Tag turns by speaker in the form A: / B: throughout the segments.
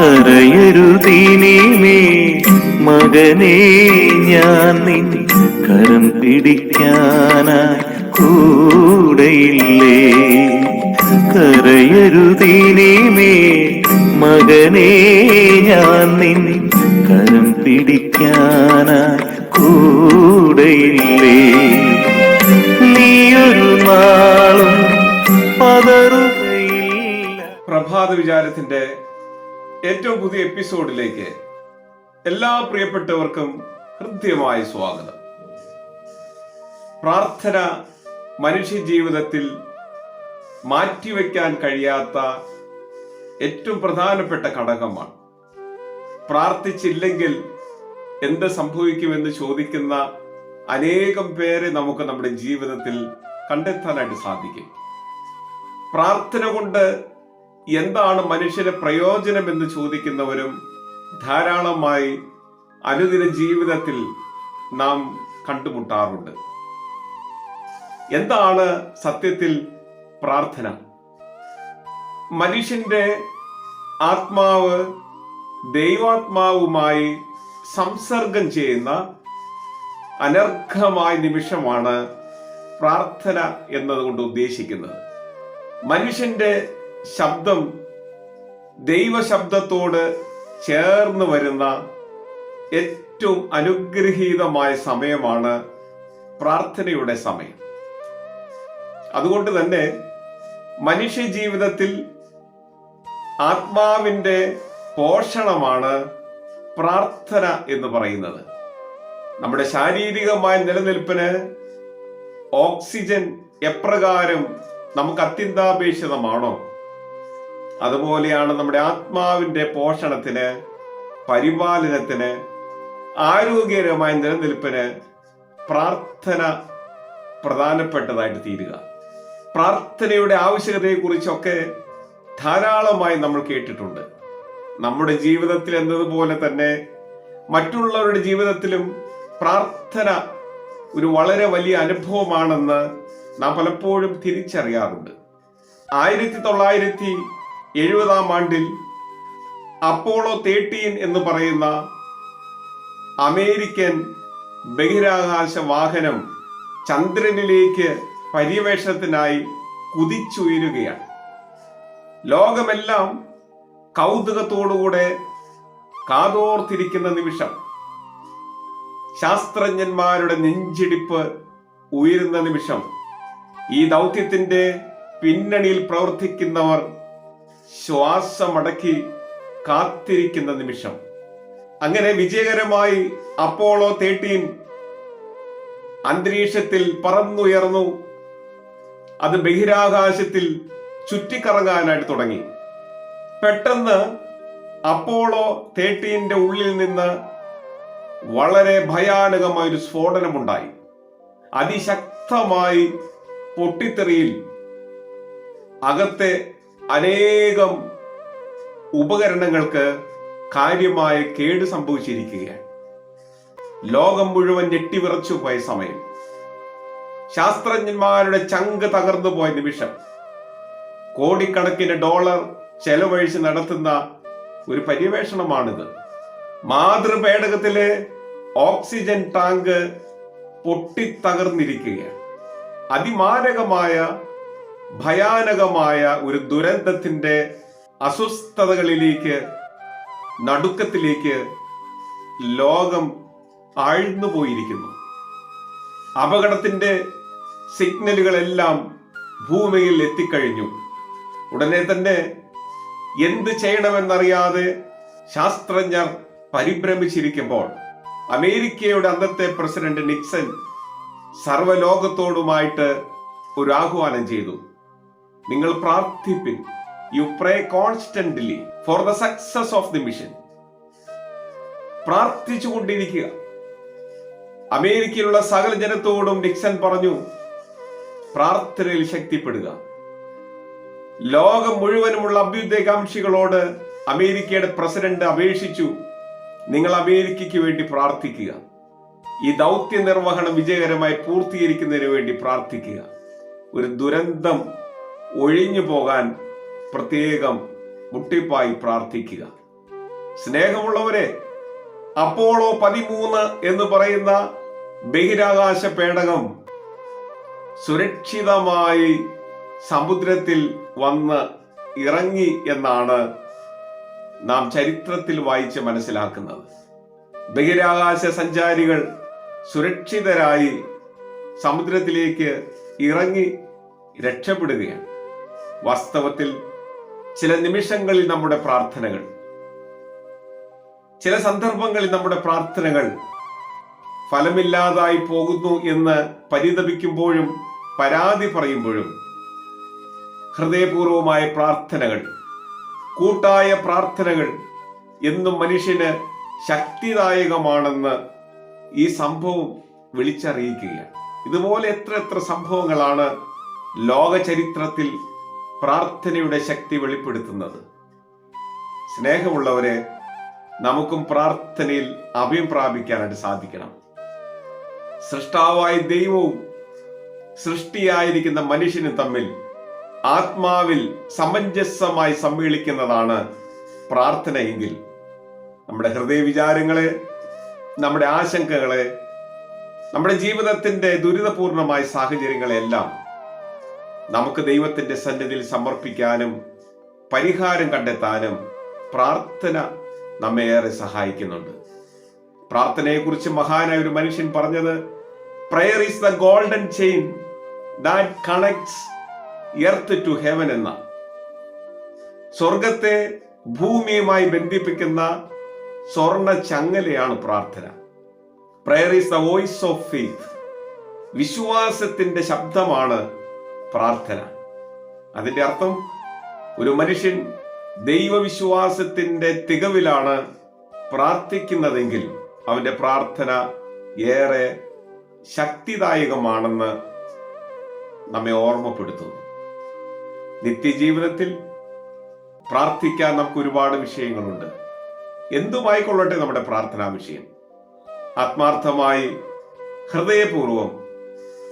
A: കരയരുതീനീമേ മകനെ ഞാൻ നിൻ കരം പിടിക്കാനായി കൂടെയില്ലേ? കരയരുതീനീമേ മകനെ ഞാൻ നിൻ കരം പിടിക്കാനായി കൂടെയില്ലേ? നീയൊരു നാളും പതറുകയില്ല.
B: പ്രഭാത വിചാരത്തിന്റെ ഏറ്റവും പുതിയ എപ്പിസോഡിലേക്ക് എല്ലാ പ്രിയപ്പെട്ടവർക്കും ഹൃദ്യമായ സ്വാഗതം. പ്രാർത്ഥന മനുഷ്യ ജീവിതത്തിൽ മാറ്റിവെക്കാൻ കഴിയാത്ത ഏറ്റവും പ്രധാനപ്പെട്ട ഘടകമാണ്. പ്രാർത്ഥിച്ചില്ലെങ്കിൽ എന്ത് സംഭവിക്കുമെന്ന് ചോദിക്കുന്ന അനേകം പേരെ നമുക്ക് നമ്മുടെ ജീവിതത്തിൽ കണ്ടെത്താനായിട്ട് സാധിക്കും. പ്രാർത്ഥന കൊണ്ട് എന്താണ് മനുഷ്യന് പ്രയോജനം എന്ന് ചോദിക്കുന്നവരും ധാരാളമായി അനുദിന ജീവിതത്തിൽ നാം കണ്ടുമുട്ടാറുണ്ട്. എന്താണ് സത്യത്തിൽ പ്രാർത്ഥന? മനുഷ്യന്റെ ആത്മാവ് ദൈവാത്മാവുമായി സംസർഗം ചെയ്യുന്ന അനർഘമായ നിമിഷമാണ് പ്രാർത്ഥന എന്നതുകൊണ്ട് ഉദ്ദേശിക്കുന്നത്. മനുഷ്യന്റെ ശബ്ദം ദൈവശബ്ദത്തോട് ചേർന്ന് വരുന്ന ഏറ്റവും അനുഗ്രഹീതമായ സമയമാണ് പ്രാർത്ഥനയുടെ സമയം. അതുകൊണ്ട് തന്നെ മനുഷ്യ ജീവിതത്തിൽ ആത്മാവിന്റെ പോഷണമാണ് പ്രാർത്ഥന എന്ന് പറയുന്നത്. നമ്മുടെ ശാരീരികമായ നിലനിൽപ്പിന് ഓക്സിജൻ എപ്രകാരം നമുക്ക് അത്യന്താപേക്ഷിതമാണോ? അതുപോലെയാണ് നമ്മുടെ ആത്മാവിന്റെ പോഷണത്തിന് പരിപാലനത്തിന് ആരോഗ്യകരമായ നിലനിൽപ്പിന് പ്രാർത്ഥന പ്രധാനപ്പെട്ടതായിട്ട് തീരുക. പ്രാർത്ഥനയുടെ ആവശ്യകതയെ കുറിച്ചൊക്കെ ധാരാളമായി നമ്മൾ കേട്ടിട്ടുണ്ട്. നമ്മുടെ ജീവിതത്തിൽ എന്നതുപോലെ തന്നെ മറ്റുള്ളവരുടെ ജീവിതത്തിലും പ്രാർത്ഥന ഒരു വളരെ വലിയ അനുഭവമാണെന്ന് നാം പലപ്പോഴും തിരിച്ചറിയാറുണ്ട്. ആയിരത്തി തൊള്ളായിരത്തി എഴുപതാം ആണ്ടിൽ അപ്പോളോ തേർട്ടീൻ എന്ന് പറയുന്ന അമേരിക്കൻ ബഹിരാകാശ വാഹനം ചന്ദ്രനിലേക്ക് പര്യവേഷണത്തിനായി കുതിച്ചുയരുകയാണ്. ലോകമെല്ലാം കൗതുകത്തോടുകൂടെ കാതോർത്തിരിക്കുന്ന നിമിഷം ശാസ്ത്രജ്ഞന്മാരുടെ നെഞ്ചിടിപ്പ് ഉയരുന്ന നിമിഷം ഈ ദൗത്യത്തിന്റെ പിന്നണിയിൽ പ്രവർത്തിക്കുന്നവർ ശ്വാസമടക്കി കാത്തിരിക്കുന്ന നിമിഷം. അങ്ങനെ വിജയകരമായി അപ്പോളോ തേർട്ടീൻ അന്തരീക്ഷത്തിൽ പറന്നുയർന്നു. അത് ബഹിരാകാശത്തിൽ ചുറ്റിക്കറങ്ങാനായിട്ട് തുടങ്ങി. പെട്ടെന്ന് അപ്പോളോ തേർട്ടീന്റെ ഉള്ളിൽ നിന്ന് വളരെ ഭയാനകമായ ഒരു സ്ഫോടനമുണ്ടായി. അതിശക്തമായി പൊട്ടിത്തെറിയിൽ അകത്തെ അനേകം ഉപകരണങ്ങൾക്ക് കാര്യമായ കേട് സംഭവിച്ചിരിക്കുകയാണ്. ലോകം മുഴുവൻ ഞെട്ടിവിറച്ചു പോയ സമയം. ശാസ്ത്രജ്ഞന്മാരുടെ ചങ്ക് തകർന്നു പോയ നിമിഷം കോടിക്കണക്കിന് ഡോളർ ചെലവഴിച്ച് നടത്തുന്ന ഒരു പര്യവേഷണമാണിത്. മാതൃപേടകത്തിലെ ഓക്സിജൻ ടാങ്ക് പൊട്ടിത്തകർന്നിരിക്കുകയാണ്. അതിമാരകമായ ഭയാനകമായ ഒരു ദുരന്തത്തിന്റെ അസ്വസ്ഥതകളിലേക്ക് നടുക്കത്തിലേക്ക് ലോകം ആഴ്ന്നു പോയിരിക്കുന്നു. അപകടത്തിന്റെ സിഗ്നലുകളെല്ലാം ഭൂമിയിൽ എത്തിക്കഴിഞ്ഞു. ഉടനെ തന്നെ എന്ത് ചെയ്യണമെന്നറിയാതെ ശാസ്ത്രജ്ഞർ പരിഭ്രമിച്ചിരിക്കുമ്പോൾ അമേരിക്കയുടെ അന്നത്തെ പ്രസിഡന്റ് നിക്സൺ സർവലോകത്തോടുമായിട്ട് ഒരു ആഹ്വാനം ചെയ്തു. നിങ്ങൾ പ്രാർത്ഥിപ്പിൻ. You pray constantly for the success of the mission പ്രാർത്ഥിച്ചു കൊണ്ടിരിക്കുക. അമേരിക്കയിലുള്ള സകല ജനത്തോടും ഡിക്സൺ പറഞ്ഞു പ്രാർത്ഥനയിൽ ശക്തിപ്പെടുക. ലോകം മുഴുവനുമുള്ള അഭ്യുദയകാംക്ഷികളോട് അമേരിക്കയുടെ പ്രസിഡന്റ് അപേക്ഷിച്ചു നിങ്ങൾ അമേരിക്കയ്ക്ക് വേണ്ടി പ്രാർത്ഥിക്കുക. ഈ ദൗത്യ നിർവഹണം വിജയകരമായി പൂർത്തീകരിക്കുന്നതിന് വേണ്ടി പ്രാർത്ഥിക്കുക. ഒരു ദുരന്തം ഒഴിഞ്ഞു പോകാൻ പ്രത്യേകം മുട്ടിപ്പായി പ്രാർത്ഥിക്കുക. സ്നേഹമുള്ളവരെ അപ്പോളോ പതിമൂന്ന് എന്ന് പറയുന്ന ബഹിരാകാശ പേടകം സുരക്ഷിതമായി സമുദ്രത്തിൽ വന്ന് ഇറങ്ങി എന്നാണ് നാം ചരിത്രത്തിൽ വായിച്ച് മനസ്സിലാക്കുന്നത്. ബഹിരാകാശ സഞ്ചാരികൾ സുരക്ഷിതരായി സമുദ്രത്തിലേക്ക് ഇറങ്ങി രക്ഷപ്പെടുകയാണ്. വാസ്തവത്തിൽ ചില നിമിഷങ്ങളിൽ നമ്മുടെ പ്രാർത്ഥനകൾ ചില സന്ദർഭങ്ങളിൽ നമ്മുടെ പ്രാർത്ഥനകൾ ഫലമില്ലാതായി പോകുന്നു എന്ന് പരിതപിക്കുമ്പോഴും പരാതി പറയുമ്പോഴും ഹൃദയപൂർവമായ പ്രാർത്ഥനകൾ കൂട്ടായ പ്രാർത്ഥനകൾ എന്നും മനുഷ്യന് ശക്തിദായകമാണെന്ന് ഈ സംഭവം വിളിച്ചറിയിക്കുകയാണ്. ഇതുപോലെ എത്ര എത്ര സംഭവങ്ങളാണ് ലോക ചരിത്രത്തിൽ പ്രാർത്ഥനയുടെ ശക്തി വെളിപ്പെടുത്തുന്നത്. സ്നേഹമുള്ളവരെ നമുക്കും പ്രാർത്ഥനയിൽ അഭയം പ്രാപിക്കാനായിട്ട് സാധിക്കണം. സൃഷ്ടാവായ ദൈവവും സൃഷ്ടിയായിരിക്കുന്ന മനുഷ്യനും തമ്മിൽ ആത്മാവിൽ സമഞ്ജസമായി സമ്മേളിക്കുന്നതാണ് പ്രാർത്ഥനയെങ്കിൽ. നമ്മുടെ ഹൃദയ വിചാരങ്ങളെ നമ്മുടെ ആശങ്കകളെ നമ്മുടെ ജീവിതത്തിന്റെ ദുരിതപൂർണമായ സാഹചര്യങ്ങളെല്ലാം നമുക്ക് ദൈവത്തിന്റെ സന്നിധിയിൽ സമർപ്പിക്കാനും പരിഹാരം കണ്ടെത്താനും പ്രാർത്ഥന നമ്മെ ഏറെ സഹായിക്കുന്നുണ്ട്. പ്രാർത്ഥനയെക്കുറിച്ച് മഹാനായ ഒരു മനുഷ്യൻ പറഞ്ഞത് prayer is the golden chain that connects earth to heaven എന്ന സ്വർഗത്തെ ഭൂമിയുമായി ബന്ധിപ്പിക്കുന്ന സ്വർണ ചങ്ങലയാണ് പ്രാർത്ഥന. Prayer is the voice of faith വിശ്വാസത്തിന്റെ ശബ്ദമാണ് പ്രാർത്ഥന. അതിന്റെ അർത്ഥം ഒരു മനുഷ്യൻ ദൈവവിശ്വാസത്തിന്റെ തികവിലാണ് പ്രാർത്ഥിക്കുന്നതെങ്കിൽ അവന്റെ പ്രാർത്ഥന ഏറെ ശക്തിദായകമാണെന്ന് നമ്മെ ഓർമ്മപ്പെടുത്തുന്നു. നിത്യജീവിതത്തിൽ പ്രാർത്ഥിക്കാൻ നമുക്ക് ഒരുപാട് വിഷയങ്ങളുണ്ട്. എന്തുമായിക്കൊള്ളട്ടെ നമ്മുടെ പ്രാർത്ഥനാ വിഷയം? ആത്മാർത്ഥമായി ഹൃദയപൂർവം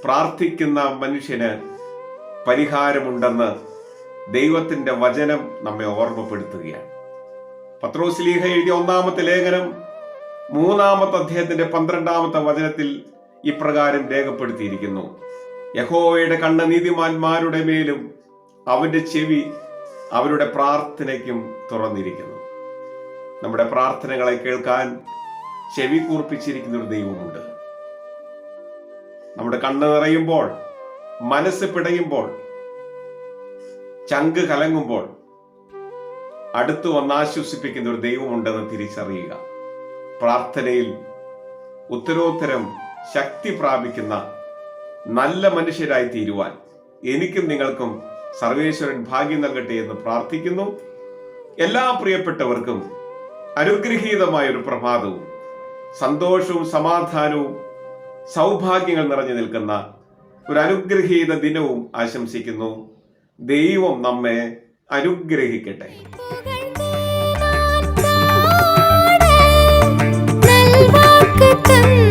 B: പ്രാർത്ഥിക്കുന്ന മനുഷ്യന് പരിഹാരമുണ്ടെന്ന് ദൈവത്തിന്റെ വചനം നമ്മെ ഓർമ്മപ്പെടുത്തുകയാണ്. പത്രോസ്ലീഹ എഴുതിയ ഒന്നാമത്തെ ലേഖനം മൂന്നാമത്തെ അദ്ദേഹത്തിന്റെ പന്ത്രണ്ടാമത്തെ വചനത്തിൽ ഇപ്രകാരം രേഖപ്പെടുത്തിയിരിക്കുന്നു. യഹോവയുടെ കണ്ണ് നീതിമാന്മാരുടെ മേലും അവന്റെ ചെവി അവരുടെ പ്രാർത്ഥനയ്ക്കും തുറന്നിരിക്കുന്നു. നമ്മുടെ പ്രാർത്ഥനകളെ കേൾക്കാൻ ചെവി കൂർപ്പിച്ചിരിക്കുന്ന ഒരു ദൈവമുണ്ട്. നമ്മുടെ കണ്ണ് നിറയുമ്പോൾ മനസ്സ് പിടയുമ്പോൾ ചങ്ക് കലങ്ങുമ്പോൾ അടുത്ത് വന്നാശ്വസിപ്പിക്കുന്ന ഒരു ദൈവമുണ്ടെന്ന് തിരിച്ചറിയുക. പ്രാർത്ഥനയിൽ ഉത്തരോത്തരം ശക്തി പ്രാപിക്കുന്ന നല്ല മനുഷ്യരായി തീരുവാൻ എനിക്കും നിങ്ങൾക്കും സർവേശ്വരൻ ഭാഗ്യം നൽകട്ടെ എന്ന് പ്രാർത്ഥിക്കുന്നു. എല്ലാ പ്രിയപ്പെട്ടവർക്കും അനുഗ്രഹീതമായ ഒരു പ്രഭാതവും സന്തോഷവും സമാധാനവും സൗഭാഗ്യങ്ങൾ നിറഞ്ഞു നിൽക്കുന്ന ഒരു അനുഗ്രഹീത ദിനവും ആശംസിക്കുന്നു. ദൈവം നമ്മെ അനുഗ്രഹിക്കട്ടെ.
C: തൻ